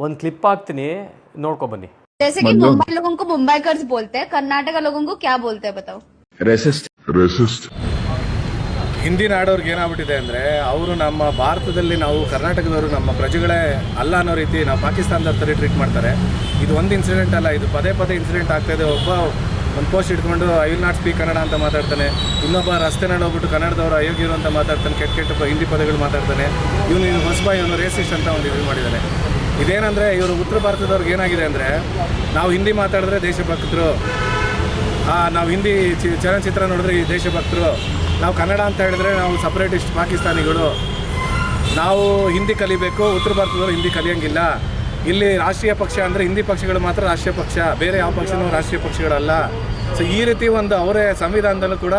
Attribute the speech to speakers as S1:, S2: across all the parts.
S1: ಒಂದು ಕ್ಲಿಪ್ ಹಾಕ್ತೀನಿ ನೋಡ್ಕೊಬನ್ನಿ
S2: जैसे कि मुंबई लोगों को मुंबईकर्स बोलते हैं कर्नाटका लोगों को क्या बोलते हैं बताओ
S3: ರೆಸಿಸ್ಟ್
S4: resist,
S5: ಹಿಂದಿ ನಾಡೋರ್ಗೆ ಏನಾಗ್ಬಿಟ್ಟಿದೆ ಅಂದರೆ ಅವರು ನಮ್ಮ ಭಾರತದಲ್ಲಿ ನಾವು ಕರ್ನಾಟಕದವರು ನಮ್ಮ ಪ್ರಜೆಗಳೇ ಅಲ್ಲ ಅನ್ನೋ ರೀತಿ ನಾವು ಪಾಕಿಸ್ತಾನದವ್ರ ಥರ ಟ್ರೀಟ್ ಮಾಡ್ತಾರೆ ಇದು ಒಂದು ಇನ್ಸಿಡೆಂಟ್ ಅಲ್ಲ ಇದು ಪದೇ ಪದೇ ಇನ್ಸಿಡೆಂಟ್ ಆಗ್ತಾಯಿದೆ ಒಬ್ಬ ಒಂದು ಪೋಸ್ಟ್ ಇಟ್ಕೊಂಡು I will not speak Kannada ಅಂತ ಮಾತಾಡ್ತಾನೆ ಇನ್ನೊಬ್ಬ ರಸ್ತೆ ಹೋಗ್ಬಿಟ್ಟು ಕನ್ನಡದವರು ಅಯೋಗ್ಯರು ಅಂತ ಮಾತಾಡ್ತಾನೆ ಕೆಟ್ಟ ಕೆಟ್ಟ ಪ- ಹಿಂದಿ ಪದಗಳು ಮಾತಾಡ್ತಾನೆ ಇವನು ಇವನು ಹೊಸಬ ಇವನು ರೇಸಿಸ್ಟ್ ಅಂತ ಒಂದು ಇದು ಮಾಡಿದ್ದಾನೆ ಇದೇನಂದರೆ ಇವರು ಉತ್ತರ ಭಾರತದವ್ರಿಗೆ ಏನಾಗಿದೆ ಅಂದರೆ ನಾವು ಹಿಂದಿ ಮಾತಾಡಿದ್ರೆ ದೇಶಭಕ್ತರು. ನಾವು ಹಿಂದಿ ಚಿ- ಚಲನಚಿತ್ರ ನೋಡಿದ್ರೆ ಈ ದೇಶಭಕ್ತರು. ನಾವು ಕನ್ನಡ ಅಂತ ಹೇಳಿದ್ರೆ ನಾವು ಸಪ್ರೇಟಿಸ್ಟ್ ಪಾಕಿಸ್ತಾನಿಗಳು. ನಾವು ಹಿಂದಿ ಕಲಿಬೇಕು, ಉತ್ತರ ಭಾರತದವರು ಹಿಂದಿ ಕಲಿಯೋಂಗಿಲ್ಲ. ಇಲ್ಲಿ ರಾಷ್ಟ್ರೀಯ ಪಕ್ಷ ಅಂದರೆ ಹಿಂದಿ ಪಕ್ಷಗಳು ಮಾತ್ರ ರಾಷ್ಟ್ರೀಯ ಪಕ್ಷ, ಬೇರೆ ಯಾವ ಪಕ್ಷನೂ ರಾಷ್ಟ್ರೀಯ ಪಕ್ಷಗಳಲ್ಲ. ಸೊ ಈ ರೀತಿ ಒಂದು ಅವರೇ ಸಂವಿಧಾನದಲ್ಲೂ ಕೂಡ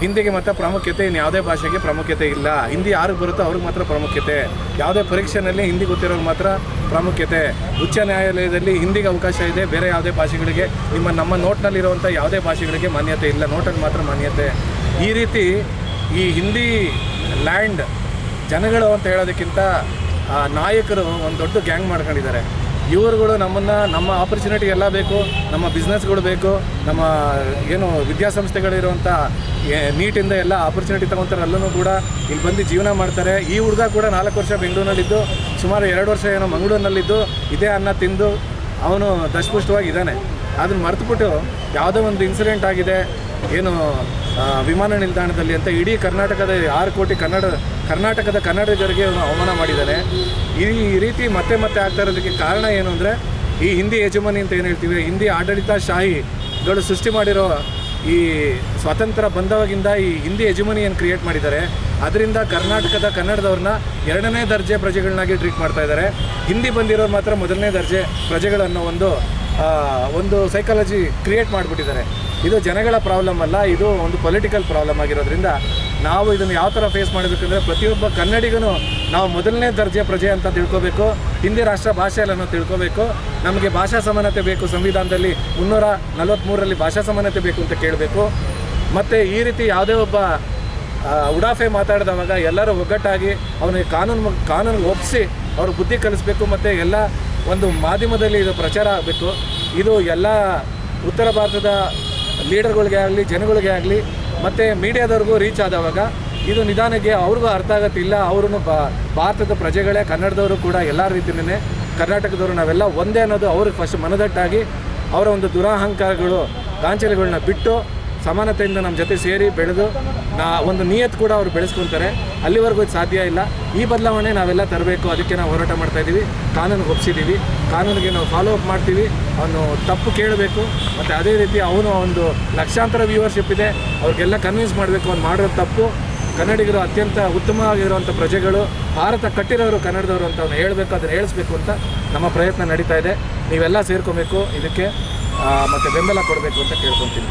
S5: ಹಿಂದಿಗೆ ಮಾತ್ರ ಪ್ರಾಮುಖ್ಯತೆ ಇನ್ನು ಯಾವುದೇ ಭಾಷೆಗೆ ಪ್ರಾಮುಖ್ಯತೆ ಇಲ್ಲ. ಹಿಂದಿ ಯಾರಿಗೆ ಬರುತ್ತೋ ಅವ್ರಿಗೆ ಮಾತ್ರ ಪ್ರಾಮುಖ್ಯತೆ. ಯಾವುದೇ ಪರೀಕ್ಷೆಯಲ್ಲಿ ಹಿಂದಿ ಗೊತ್ತಿರೋರು ಮಾತ್ರ ಪ್ರಾಮುಖ್ಯತೆ. ಉಚ್ಚ ನ್ಯಾಯಾಲಯದಲ್ಲಿ ಹಿಂದಿಗೆ ಅವಕಾಶ ಇದೆ, ಬೇರೆ ಯಾವುದೇ ಭಾಷೆಗಳಿಗೆ. ನಿಮ್ಮ, ನಮ್ಮ ನೋಟ್ನಲ್ಲಿರುವಂಥ ಯಾವುದೇ ಭಾಷೆಗಳಿಗೆ ಮಾನ್ಯತೆ ಇಲ್ಲ. ನೋಟಲ್ಲಿ ಮಾತ್ರ ಮಾನ್ಯತೆ. ಈ ರೀತಿ ಈ ಹಿಂದಿ ಲ್ಯಾಂಡ್ ಜನಗಳು ಅಂತ ಹೇಳೋದಕ್ಕಿಂತ ನಾಯಕರು ಒಂದು ದೊಡ್ಡ ಗ್ಯಾಂಗ್ ಮಾಡ್ಕೊಂಡಿದ್ದಾರೆ. ಇವರುಗಳು ನಮ್ಮನ್ನು, ನಮ್ಮ ಆಪರ್ಚುನಿಟಿ ಎಲ್ಲ ಬೇಕು, ನಮ್ಮ ಬಿಸ್ನೆಸ್ಗಳು ಬೇಕು, ನಮ್ಮ ಏನು ವಿದ್ಯಾಸಂಸ್ಥೆಗಳಿರುವಂಥ ನೀಟಿಂದ ಎಲ್ಲ ಆಪರ್ಚುನಿಟಿ ತೊಗೊತಾರೆ, ಅಲ್ಲೂ ಕೂಡ ಇಲ್ಲಿ ಬಂದು ಜೀವನ ಮಾಡ್ತಾರೆ. ಈ ಹುಡುಗ ಕೂಡ ನಾಲ್ಕು ವರ್ಷ ಬೆಂಗಳೂರಿನಲ್ಲಿದ್ದು, ಸುಮಾರು ಎರಡು ವರ್ಷ ಏನೋ ಮಂಗಳೂರಿನಲ್ಲಿದ್ದು, ಇದೇ ಅನ್ನ ತಿಂದು, ಅವನು ದಶಪುಷ್ಟವಾಗಿ ಇದ್ದಾನೆ. ಅದನ್ನು ಮರೆತುಬಿಟ್ಟು ಯಾವುದೋ ಒಂದು ಇನ್ಸಿಡೆಂಟ್ ಆಗಿದೆ, ಏನು ವಿಮಾನ ನಿಲ್ದಾಣದಲ್ಲಿ ಅಂತ ಇಡೀ ಕರ್ನಾಟಕದ ಆರು ಕೋಟಿ ಕನ್ನಡ, ಕರ್ನಾಟಕದ ಕನ್ನಡಿಗರಿಗೆ ಅವಮಾನ ಮಾಡಿದ್ದಾರೆ ಈ ರೀತಿ ಮತ್ತೆ ಮತ್ತೆ ಆಗ್ತಾ ಇರೋದಕ್ಕೆ ಕಾರಣ ಏನು ಅಂದರೆ, ಈ ಹಿಂದಿ ಯಜಮಾನಿ ಅಂತ ಏನು ಹೇಳ್ತೀವಿ, ಹಿಂದಿ ಆಡಳಿತ ಶಾಹಿಗಳು ಸೃಷ್ಟಿ ಮಾಡಿರೋ ಈ ಸ್ವಾತಂತ್ರ್ಯ ಬಂದವಾಗಿಂದ ಈ ಹಿಂದಿ ಯಜಮಾನಿಯನ್ನು ಕ್ರಿಯೇಟ್ ಮಾಡಿದ್ದಾರೆ. ಅದರಿಂದ ಕರ್ನಾಟಕದ ಕನ್ನಡದವ್ರನ್ನ ಎರಡನೇ ದರ್ಜೆ ಪ್ರಜೆಗಳನ್ನಾಗಿ ಟ್ರೀಟ್ ಮಾಡ್ತಾ ಇದ್ದಾರೆ. ಹಿಂದಿ ಬಂದಿರೋರು ಮಾತ್ರ ಮೊದಲನೇ ದರ್ಜೆ ಪ್ರಜೆಗಳನ್ನೋ ಒಂದು ಒಂದು ಸೈಕಾಲಜಿ ಕ್ರಿಯೇಟ್ ಮಾಡಿಬಿಟ್ಟಿದ್ದಾರೆ. ಇದು ಜನಗಳ ಪ್ರಾಬ್ಲಮ್ ಅಲ್ಲ, ಇದು ಒಂದು ಪೊಲಿಟಿಕಲ್ ಪ್ರಾಬ್ಲಮ್ ಆಗಿರೋದ್ರಿಂದ ನಾವು ಇದನ್ನು ಯಾವ ಥರ ಫೇಸ್ ಮಾಡಬೇಕಂದ್ರೆ ಪ್ರತಿಯೊಬ್ಬ ಕನ್ನಡಿಗನು ನಾವು ಮೊದಲನೇ ದರ್ಜೆ ಪ್ರಜೆ ಅಂತ ತಿಳ್ಕೋಬೇಕು, ಹಿಂದಿ ರಾಷ್ಟ್ರ ಭಾಷೆ ತಿಳ್ಕೋಬೇಕು, ನಮಗೆ ಭಾಷಾ ಸಮಾನತೆ ಬೇಕು, ಸಂವಿಧಾನದಲ್ಲಿ ಮುನ್ನೂರ ನಲವತ್ತ್ಮೂರರಲ್ಲಿ ಭಾಷಾ ಸಮಾನತೆ ಬೇಕು ಅಂತ ಕೇಳಬೇಕು. ಮತ್ತು ಈ ರೀತಿ ಯಾವುದೇ ಒಬ್ಬ ಉಡಾಫೆ ಮಾತಾಡಿದವಾಗ ಎಲ್ಲರೂ ಒಗ್ಗಟ್ಟಾಗಿ ಅವನಿಗೆ ಕಾನೂನು ಕಾನೂನಿಗೆ ಒಪ್ಪಿಸಿ ಅವ್ರ ಬುದ್ಧಿ ಕಲಿಸ್ಬೇಕು, ಮತ್ತು ಎಲ್ಲ ಒಂದು ಮಾಧ್ಯಮದಲ್ಲಿ ಇದು ಪ್ರಚಾರ ಆಗಬೇಕು ಇದು ಎಲ್ಲ ಉತ್ತರ ಭಾರತದ ಲೀಡರ್ಗಳಿಗೆ ಆಗಲಿ, ಜನಗಳಿಗೆ ಆಗಲಿ, ಮತ್ತು ಮೀಡಿಯಾದವ್ರಿಗೂ ರೀಚ್ ಆದವಾಗ ಇದು ನಿಧಾನಕ್ಕೆ ಅವ್ರಿಗೂ ಅರ್ಥ ಆಗತ್ತಿಲ್ಲ. ಅವರು ಭಾರತದ ಪ್ರಜೆಗಳೇ, ಕನ್ನಡದವರು ಕೂಡ ಎಲ್ಲ ರೀತಿಯೇ ಕರ್ನಾಟಕದವರು ನಾವೆಲ್ಲ ಒಂದೇ ಅನ್ನೋದು ಅವ್ರಿಗೆ ಫಸ್ಟ್ ಮನದಟ್ಟಾಗಿ ಅವರ ಒಂದು ದುರಹಂಕಾರಗಳು ಗಾಂಚಲಿಗಳನ್ನ ಬಿಟ್ಟು ಸಮಾನತೆಯಿಂದ ನಮ್ಮ ಜೊತೆ ಸೇರಿ ಬೆಳೆದು ನಾ ಒಂದು ನಿಯತ್ ಕೂಡ ಅವರು ಬೆಳೆಸ್ಕೊತಾರೆ. ಅಲ್ಲಿವರೆಗೂ ಇದು ಸಾಧ್ಯ ಇಲ್ಲ. ಈ ಬದಲಾವಣೆ ನಾವೆಲ್ಲ ತರಬೇಕು. ಅದಕ್ಕೆ ನಾವು ಹೋರಾಟ ಮಾಡ್ತಾ ಇದ್ದೀವಿ ಕಾನೂನಿಗೆ ಒಪ್ಸಿದ್ದೀವಿ ಕಾನೂನಿಗೆ ನಾವು ಫಾಲೋ ಅಪ್ ಮಾಡ್ತೀವಿ. ಅವನು ತಪ್ಪು ಕೇಳಬೇಕು. ಮತ್ತು ಅದೇ ರೀತಿ ಅವನು ಒಂದು ಲಕ್ಷಾಂತರ ವ್ಯೂವರ್ಶಿಪ್ ಇದೆ. ಅವ್ರಿಗೆಲ್ಲ ಕನ್ವಿನ್ಸ್ ಮಾಡಬೇಕು. ಅವ್ನು ಮಾಡಿರೋ ತಪ್ಪು ಕನ್ನಡಿಗರು ಅತ್ಯಂತ ಉತ್ತಮವಾಗಿರುವಂಥ ಪ್ರಜೆಗಳು, ಭಾರತ ಕಟ್ಟಿರೋರು ಕನ್ನಡದವರು ಅಂತ ಅವ್ನು ಹೇಳಬೇಕು, ಅದನ್ನು ಹೇಳಿಸ್ಬೇಕು ಅಂತ ನಮ್ಮ ಪ್ರಯತ್ನ ನಡೀತಾ ಇದೆ. ನೀವೆಲ್ಲ ಸೇರ್ಕೊಬೇಕು. ಇದಕ್ಕೆ ಮತ್ತು ಬೆಂಬಲ ಕೊಡಬೇಕು ಅಂತ ಕೇಳ್ಕೊತೀನಿ.